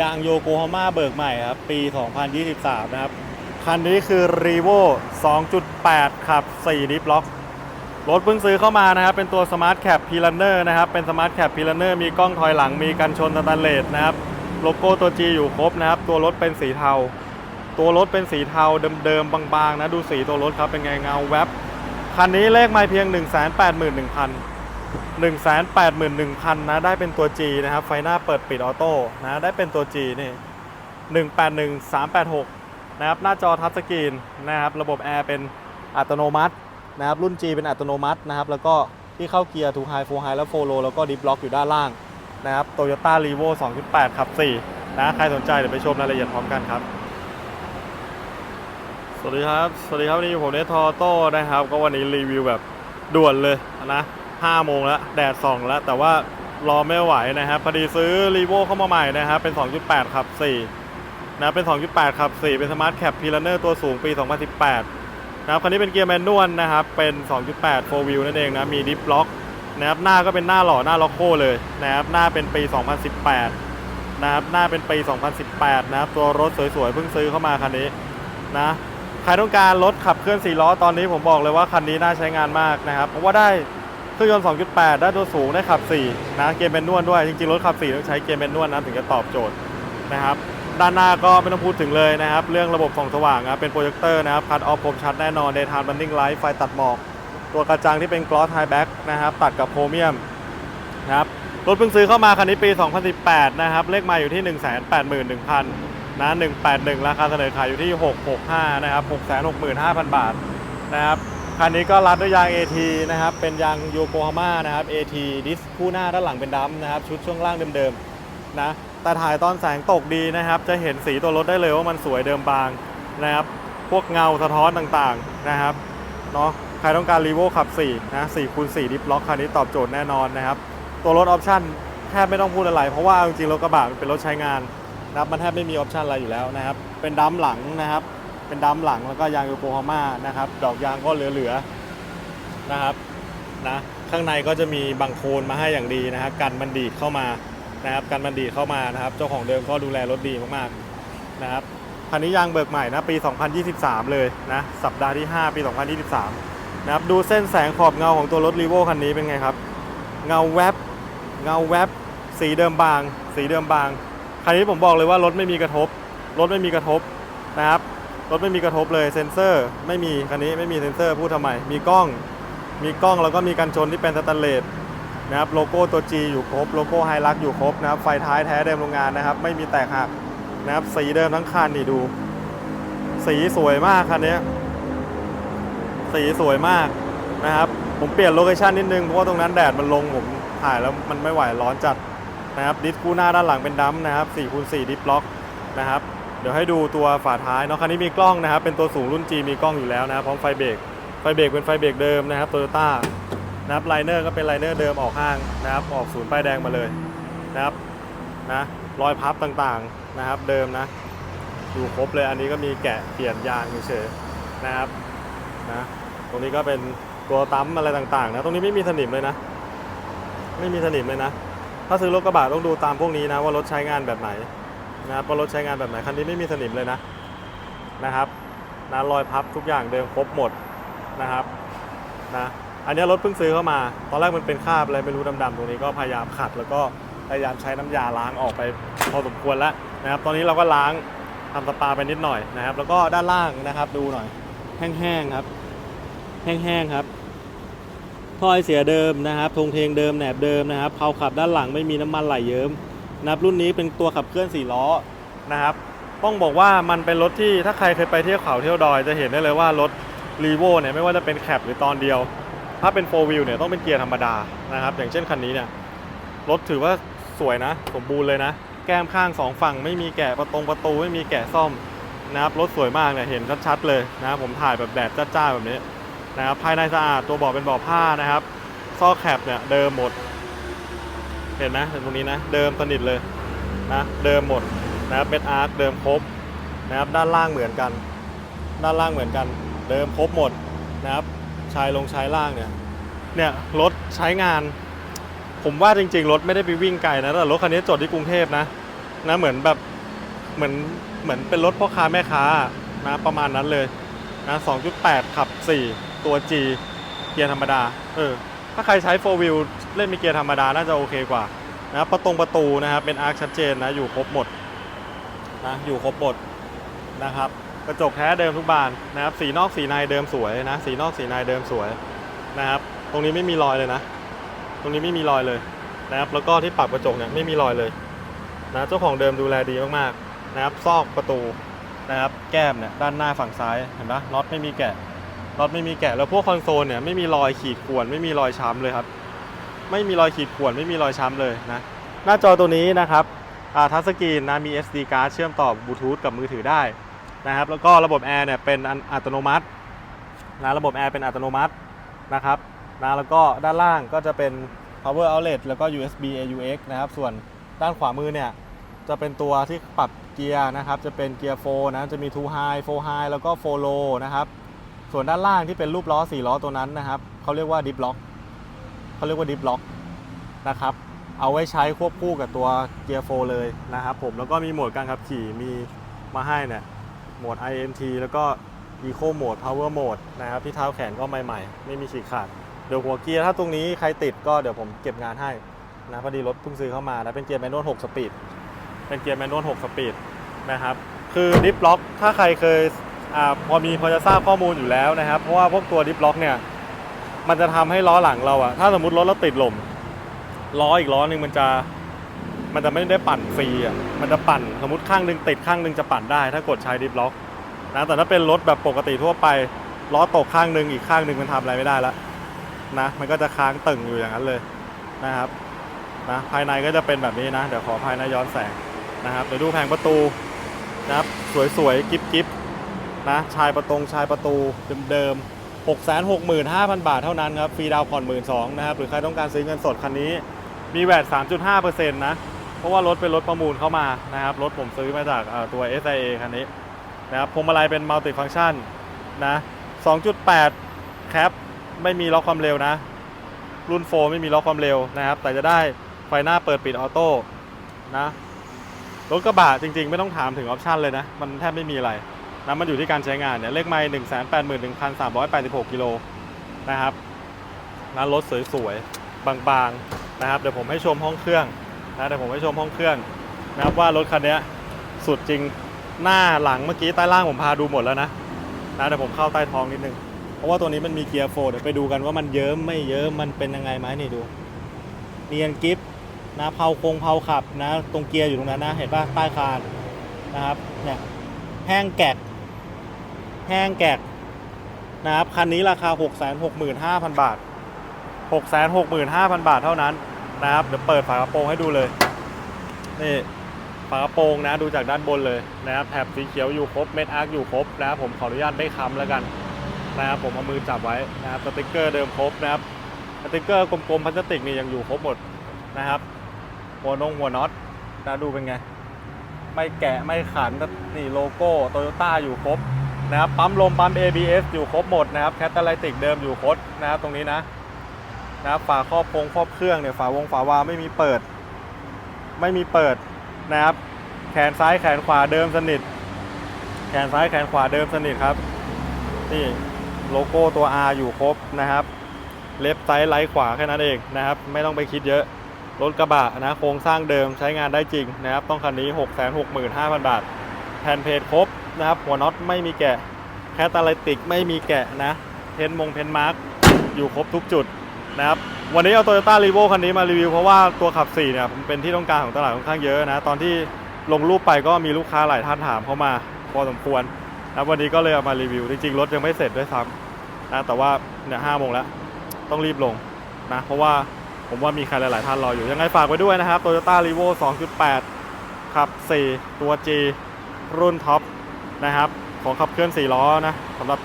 ยางโยโกฮาม่าเบิกใหม่ครับ ปี 2023 นะครับ คันนี้คือ r e v o 2.8 ขับ 4 ดิฟล็อก รถเพิ่งซื้อเข้ามานะครับ เป็นตัว Smart Cap p i l a n e r นะครับ เป็น Smart Cap p i l a n e r มีกล้องถอยหลัง มีกันชนสแตนเลสนะครับ โลโก้ตัว G อยู่ครบนะครับ ตัวรถเป็นสีเทา ตัวรถเป็นสีเทาเดิมๆบางๆนะ ดูสีตัวรถครับ เป็นไงเงาแวบคันนี้เลขไม่เพียง 181,000 181,000นะได้เป็นตัว G นะครับ ไฟหน้าเปิดปิดออโต้นะได้เป็นตัว G นี่181386 นะครับ หน้าจอทัชสกรีนนะครับ ระบบแอร์เป็นอัตโนมัตินะครับ รุ่น G เป็นอัตโนมัตินะครับ แล้วก็ที่เข้าเกียร์2 High 4 High แล้ว4 Low แล้วก็ดิฟล็อกอยู่ด้านล่างนะครับ Toyota r e v o 2.8ขับ 4 นะ ใครสนใจเดี๋ยวไปชมรายละเอียดพร้อมกันครับ สวัสดีครับ สวัสดีครับ วันนี้อยู่ผมเนททอโต้นะครับ ก็วันนี้รีวิวแบบด่วนเลยนะ 5 โมงแล้ว แดดส่องแล้ว แต่ว่ารอไม่ไหวนะครับพอดีซื้อรีโวเข้ามาใหม่นะครับเป็น 2.8ขับ4นะเป็น 2.8ขับ4เป็นสมาร์ทแคปพีลันเนอร์ตัวสูงปี 2018นะครับคันนี้เป็นเกียร์แมนนวลนะครับเป็น 2.8 4 wheel นั่นเองนะมีดิฟล็อกนะครับหน้าก็เป็นหน้าหล่อหน้าล็อกโก้เลยนะครับหน้าเป็นปี 2018นะครับหน้าเป็นปี 2018นะครับตัวรถสวยๆเพิ่งซื้อเข้ามาคันนี้นะใครต้องการรถขับเคลื่อน4ล้อตอนนี้ผมบอกเลยว่าคันนี้น่าใช้งานมากนะครับเพราะว่าได้ เครื่องยนต์ 2.8 ได้ตัวสูงได้ขับ 4 นะ เกียร์แมนนวลด้วย จริงๆ รถขับ 4 ต้องใช้เกียร์แมนนวลนะ ถึงจะตอบโจทย์นะครับ ด้านหน้าก็ไม่ต้องพูดถึงเลยนะครับ เรื่องระบบส่องสว่างนะเป็นโปรเจคเตอร์นะครับคัดออฟคมชัดแน่นอน Daytime Running Light ไฟตัดหมอก ตัวกระจังที่เป็น Gloss High Back นะครับ ตัดกับโครเมียมนะครับ รถเพิ่งซื้อเข้ามาคันนี้ปี 2018 นะครับ เลขมาอยู่ที่ 181,000นะ181 ราคาเสนอขายอยู่ที่ 665 นะครับ 665,000 บาทนะครับ คันนี้ก็รัดด้วยยาง AT นะครับ เป็นยางโยโกฮาม่านะครับ AT ดิสคู่หน้าด้านหลังเป็นดำนะครับ ชุดช่วงล่างเดิมๆนะ แต่ถ่ายตอนแสงตกดีนะครับ จะเห็นสีตัวรถได้เลยว่ามันสวยเดิมบางนะครับ พวกเงาสะท้อนต่างๆนะครับเนาะ ใครต้องการรีโวขับ4นะ4คูณ4ดิฟล็อกคันนี้ตอบโจทย์แน่นอนนะครับ ตัวรถออปชั่นแทบไม่ต้องพูดอะไร เพราะว่าจริงๆรถกระบะเป็นรถใช้งานนะครับ มันแทบไม่มีออปชั่นอะไรอยู่แล้วนะครับ เป็นดัมหลังนะครับ เป็นดัมหลังแล้วก็ยางโยโกฮาม่านะครับ ดอกยางก็เหลือๆนะครับนะข้างในก็จะมีบังโคลนมาให้อย่างดีนะครับกันมันดีเข้ามานะครับกันมันดีเข้ามานะครับ เจ้าของเดิมก็ดูแลรถดีมากๆนะครับคันนี้ยางเบิกใหม่นะปี 2023 เลยนะสัปดาห์ที่ 5 ปี 2023 นะครับดูเส้นแสงขอบเงาของตัวรถรีโวคันนี้เป็นไงครับ เงาแวบเงาแวบสีเดิมบาง สีเดิมบางคันนี้ผมบอกเลยว่ารถไม่มีกระทบ รถไม่มีกระทบนะครับ ถไม่มีกระทบเลยเซ็นเซอร์ ไม่มีคันนี้ไม่มีเซ็นเซอร์พูดทำไม มีกล้อง มีกล้องแล้วก็มีกันชนที่เป็นสแตนเลสนะครับโลโก้ตัว G อยู่ครบโลโก้ไฮลักอยู่ครบนะครับไฟท้ายแท้เดิมโรงงานนะครับ ไม่มีแตกหักนะครับสีเดิมทั้งคันนี่ดู สีสวยมากคันนี้สีสวยมากนะครับผมเปลี่ยนโลเคชันนิดนึงเพราะว่าตรงนั้นแดดมันลงผมถ่ายแล้วมันไม่ไหวร้อนจัดนะครับดิสคู่หน้าด้านหลังเป็นดัมนะครับ4คูณ4ดิสล็อกนะครับ เดี๋ยวให้ดูตัวฝาท้ายเนาะคันนี้มีกล้องนะครับเป็นตัวสูงรุ่น G มีกล้องอยู่แล้วนะครับพร้อมไฟเบรกไฟเบรกเป็นไฟเบรกเดิมนะครับโตโยต้านะครับไลเนอร์ก็เป็นไลเนอร์เดิมออกห้างนะครับออกศูนย์ป้ายแดงมาเลยนะครับนะรอยพับต่างๆนะครับเดิมนะอยู่ครบเลยอันนี้ก็มีแกะเปลี่ยนยางเฉยๆนะครับนะตรงนี้ก็เป็นตัวตั้มอะไรต่างๆนะตรงนี้ไม่มีสนิมเลยนะ ไม่มีสนิมเลยนะ ถ้าซื้อรถกระบะต้องดูตามพวกนี้นะว่ารถใช้งานแบบไหน นะครับว่ารถใช้งานแบบไหนคันนี้ไม่มีสนิมเลยนะนะครับนะรอยพับทุกอย่างเดิมครบหมดนะครับนะอันนี้รถเพิ่งซื้อเข้ามา ตอนแรกมันเป็นคราบอะไรไม่รู้ดำๆตรงนี้ก็พยายามขัด แล้วก็พยายามใช้น้ำยาล้างออกไปพอสมควรแล้วนะครับ ตอนนี้เราก็ล้างทำสปาไปนิดหน่อยนะครับ แล้วก็ด้านล่างนะครับดูหน่อย แห้งๆครับ แห้งๆครับท่อไอเสียเดิมนะครับธงเทงเดิมแหนบเดิมนะครับเพลาขับด้านหลังไม่มีน้ำมันไหลเยิ้ม นะครับรุ่นนี้เป็นตัวขับเคลื่อน4ล้อนะครับต้องบอกว่ามันเป็นรถที่ถ้าใครเคยไปเที่ยวเขาเที่ยวดอยจะเห็นได้เลยว่ารถรีโวเนี่ยไม่ว่าจะเป็นแคปหรือตอนเดียว ถ้าเป็น4 wheel เนี่ยต้องเป็นเกียร์ธรรมดานะครับอย่างเช่นคันนี้เนี่ยรถถือว่าสวยนะ สมบูรณ์เลยนะ แก้มข้างสองฝั่งไม่มีแกะประตงประตูไม่มีแกะซ่อมนะครับรถสวยมากเนี่ยเห็นชัดๆเลยนะครับผมถ่ายแบบแดดจ้าๆแบบนี้นะครับภายในสะอาดตัวเบาะเป็นเบาะผ้านะครับ ซอกแคปเนี่ยเดิมหมด เห็นไหมเห็นตรงนี้นะ เดิมสนิทเลยนะ เดิมหมดนะครับเป็นอาร์คเดิมครบนะครับ ด้านล่างเหมือนกัน ด้านล่างเหมือนกัน เดิมครบหมดนะครับ ชายลงชายล่างเนี่ย เนี่ยรถใช้งาน ผมว่าจริง ๆ รถไม่ได้ไปวิ่งไกลนะ แต่รถคันนี้จอดที่กรุงเทพนะนะเหมือนแบบเหมือนเหมือนเป็นรถพ่อค้าแม่ค้านะประมาณนั้นเลยนะ 2.8 ขับ 4 ตัว G เกียร์ธรรมดา เออ ถ้าใครใช้ 4 wheel เล่นมีเกียร์ธรรมดาน่าจะโอเคกว่านะประตงประตูนะครับเป็นอาร์คชัดเจนนะอยู่ครบหมดนะอยู่ครบหมดนะครับกระจกแท้เดิมทุกบานนะครับสีนอกสีในเดิมสวยนะสีนอกสีในเดิมสวยนะครับตรงนี้ไม่มีรอยเลยนะ ตรงนี้ไม่มีรอยเลยนะครับแล้วก็ที่ปรับกระจกเนี่ยไม่มีรอยเลยนะเจ้าของเดิมดูแลดีมากๆนะครับซอกประตูนะครับแก้มเนี่ยด้านหน้าฝั่งซ้ายเห็นปะน็อตไม่มีแกะ น็อตไม่มีแกะแล้วพวกคอนโซลเนี่ยไม่มีรอยขีดข่วนไม่มีรอยช้ำเลยครับ ไม่มีรอยขีดข่วนไม่มีรอยช้ำเลยนะ หน้าจอตัวนี้นะครับอาทัชสกรีนนะมี SD card เชื่อมต่อบลูทูธกับมือถือได้นะครับ แล้วก็ระบบแอร์เนี่ยเป็นอันอัตโนมัตินะระบบแอร์เป็นอัตโนมัตินะครับนะแล้วก็ด้านล่างก็จะเป็น power outlet แล้วก็ USB AUX นะครับ ส่วนด้านขวามือเนี่ยจะเป็นตัวที่ปรับเกียร์นะครับ จะเป็นเกียร์4นะ จะมี2 high 4 high แล้วก็4 low นะครับ ส่วนด้านล่างที่เป็นรูปล้อ4ล้อตัวนั้นนะครับเขาเรียกว่า dip lock เขาเรียกว่า dip lock นะครับเอาไว้ใช้ควบคู่กับตัวเกียร์4เลยนะครับผมแล้วก็มีโหมดการขับขี่มีมาให้เนี่ยโหมด IMT แล้วก็ Eco Mode Power Mode นะครับที่เท้าแขนก็ใหม่ๆ ไม่มีฉีกขาด เดี๋ยวหัวเกียร์ถ้าตรงนี้ใครติดก็เดี๋ยวผมเก็บงานให้นะพอดีรถเพิ่งซื้อเข้ามานะเป็นเกียร์แมนนวล6สปีดเป็นเกียร์แมนนวล6สปีดนะครับคือดิฟล็อกถ้าใครเคย อพอมีพอจะทราบข้อมูลอยู่แล้วนะครับ เพราะว่าพวกตัวดิฟล็อกเนี่ย มันจะทำให้ล้อหลังเราอะถ้าสมมติรถเราติดลมล้ออีกล้อหนึ่งมันจะมันจะไม่ได้ปั่นฟรีอะมันจะปั่นสมมติข้างหนึ่งติดข้างหนึ่งจะปั่นได้ ถ้ากดใช้ดิฟล็อกนะแต่ถ้าเป็นรถแบบปกติทั่วไปล้อตกข้างหนึ่งอีกข้างหนึ่งมันทำอะไรไม่ได้ละนะมันก็จะค้างตึงอยู่อย่างนั้นเลยนะครับนะภายในก็จะเป็นแบบนี้นะ เดี๋ยวขอภายในย้อนแสงนะครับเดี๋ยวดูแผงประตูนะครับสวยๆ กิ๊บๆ นะชายประตงชายประตูเดิมๆ 6 6 5 0 0 0 บาทเท่านั้นครับฟรีดาวน์ผ่อน 1 2 0 0นะครับหรือใครต้องการซื้อเงินสดคันนี้ มีแวด3.5%นะเพราะว่ารถเป็นรถประมูลเข้ามานะครับรถผมซื้อมาจากตัว SIA คันนี้นะครับพวงมาลัยเป็นมัลติฟังชันนะ2.8แคปไม่มีล็อกความเร็วนะ รุ่นโฟไม่มีล็อกความเร็วนะครับ แต่จะได้ไฟหน้าเปิดปิดออโต้นะรถกระบะจริงๆ ไม่ต้องถามถึงออปชันเลยนะ มันแทบไม่มีอะไร นะมันอยู่ที่การใช้งานเนี่ยเลขไมล์หนึ่งแสนแปดหมื่นหนึ่งพันสามร้อยแปดสิบหกกิโลนะครับนะรถสวยๆบางๆนะครับเดี๋ยวผมให้ชมห้องเครื่องนะเดี๋ยวผมให้ชมห้องเครื่องนะครับว่ารถคันนี้สุดจริงหน้าหลังเมื่อกี้ใต้ล่างผมพาดูหมดแล้วนะนะเดี๋ยวผมเข้าใต้ท้องนิดนึงเพราะว่าตัวนี้มันมีเกียร์โฟร์เดี๋ยวไปดูกันว่ามันเยิ้มไม่เยิ้มมันเป็นยังไงไหมนี่ดูเนียนกิฟนะเผาคงเผาขับนะ ตรงเกียร์อยู่ตรงนั้นนะ เห็นป่ะใต้คานนะครับเนี่ยแห้งแกะ แห้งแกะนะครับคันนี้ราคา 6 6 5 0 0 0 บาท 6 6 5 0 0 0 บาทเท่านั้นนะครับเดี๋ยวเปิดฝากระโปรงให้ดูเลยนี่ฝากระโปรงนะดูจากด้านบนเลยนะครับแถบสีเขียวอยู่ครบเม็ดอาร์คอยู่ครบนะครับผมขออนุญาตไม่ค้ำแล้วกันนะครับผมเอามือจับไว้นะครับสติกเกอร์เดิมครบนะครับสติกเกอร์กลมๆพลาสติกนี่ยังอยู่ครบหมดนะครับ หัวนงหัวน็อตนะดูเป็นไง ไม่แกะไม่ขันนี่โลโก้โตโยต้าอยู่ครบ นะครับปั๊มลมปั๊ม ABS อยู่ครบหมดนะครับแคตตาไลติกเดิมอยู่ครบนะครับตรงนี้นะนะครับฝาครอบโครงครอบเครื่องเนี่ยฝาวงฝาวาไม่มีเปิด ไม่มีเปิดนะครับ แขนซ้ายแขนขวาเดิมสนิท แขนซ้ายแขนขวาเดิมสนิทครับนี่โลโก้ตัว R อยู่ครบนะครับ เล็บไซส์ไลท์ขวาแค่นั้นเองนะครับ ไม่ต้องไปคิดเยอะรถกระบะนะโครงสร้างเดิมใช้งานได้จริงนะครับ ต้องคันนี้ 6 6 5 0 0 0 บาท แผ่นเพจครบนะครับ หัวน็อตไม่มีแกะ แคตาลิติกไม่มีแกะนะเพนมงเพนมาร์กอยู่ครบทุกจุดนะครับ วันนี้เอา Toyota r e v o คันนี้มารีวิวเพราะว่าตัวขับ4เนี่ยผมเป็นที่ต้องการของตลาดค่อนข้างเยอะนะ ตอนที่ลงรูปไปก็มีลูกค้าหลายท่านถามเข้ามาพอสมควรนะวันนี้ก็เลยเอามารีวิว จริงๆรถยังไม่เสร็จด้วยซ้ำนะแต่ว่าเนี่ยห้าโมงแล้วต้องรีบลงนะเพราะว่าผมว่ามีใครหลาย ๆ ท่านรออยู่ยังไงฝากไว้ด้วยนะครับ Toyota r e v o 2.8 ขับ 4 ตัว G รุ่นท็อปนะครับ ของขับเคลื่อน 4 ล้อนะสำหรับ